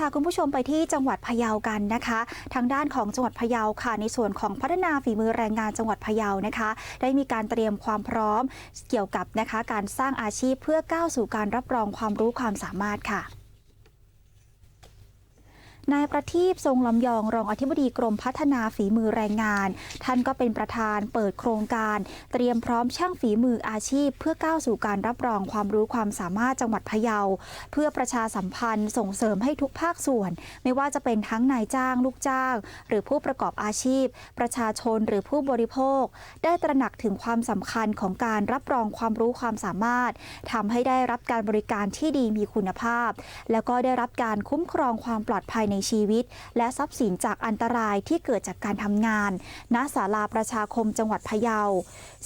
พาคุณผู้ชมไปที่จังหวัดพะเยากันนะคะ ทางด้านของจังหวัดพะเยาค่ะ ในส่วนของพัฒนาฝีมือแรงงานจังหวัดพะเยานะคะ ได้มีการเตรียมความพร้อมเกี่ยวกับนะคะการสร้างอาชีพเพื่อก้าวสู่การรับรองความรู้ความสามารถค่ะ นายประทีปทรงลำยองรองอธิบดีกรมพัฒนาฝีมือแรงงาน ท่านก็เป็นประธานเปิดโครงการ เตรียมพร้อมช่างฝีมืออาชีพ เพื่อก้าวสู่การรับรองความรู้ความสามารถจังหวัดพะเยา เพื่อประชาสัมพันธ์ส่งเสริมให้ทุกภาคส่วน ไม่ว่าจะเป็นทั้งนายจ้าง ลูกจ้าง หรือผู้ประกอบอาชีพ ประชาชนหรือผู้บริโภค ได้ตระหนักถึงความสำคัญของการรับรองความรู้ความสามารถทำให้ได้รับการบริการที่ดีมีคุณภาพ แล้วก็ได้รับการคุ้มครองความปลอดภัยในชีวิต และทรัพย์สินจากอันตรายที่เกิดจากการทำงาน ณศาลาประชาคมจังหวัดพะเยา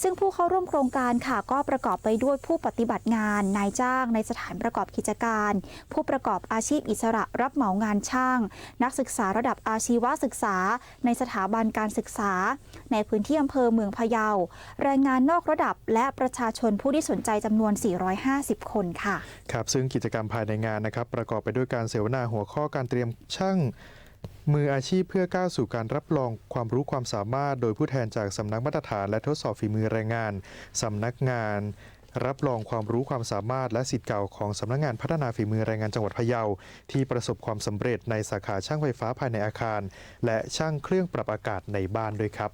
ซึ่งผู้เข้าร่วมโครงการค่ะก็ประกอบไปด้วยผู้ปฏิบัติงาน นายจ้างในสถานประกอบกิจการ ผู้ประกอบอาชีพอิสระรับเหมางานช่าง นักศึกษาระดับอาชีวศึกษา ในสถาบันการศึกษา ในพื้นที่อำเภอเมืองพะเยาแรงงานนอกระดับและประชาชนผู้ที่สนใจจำนวน 450 คนค่ะ ครับ ซึ่งกิจกรรมภายในงานนะครับ ประกอบไปด้วยการเสวนาหัวข้อการเตรียมช่างมืออาชีพเพื่อก้าวสู่การรับรองความรู้ความสามารถ โดยผู้แทนจากสำนักมาตรฐานและทดสอบฝีมือแรงงานสำนักงาน รับรองความรู้ความสามารถ และสิทธิ์เก่าของสำนักงานพัฒนาฝีมือแรงงานจังหวัดพะเยา ที่ประสบความสำเร็จในสาขาช่างไฟฟ้าภายในอาคาร และช่างเครื่องปรับอากาศในบ้านด้วยครับ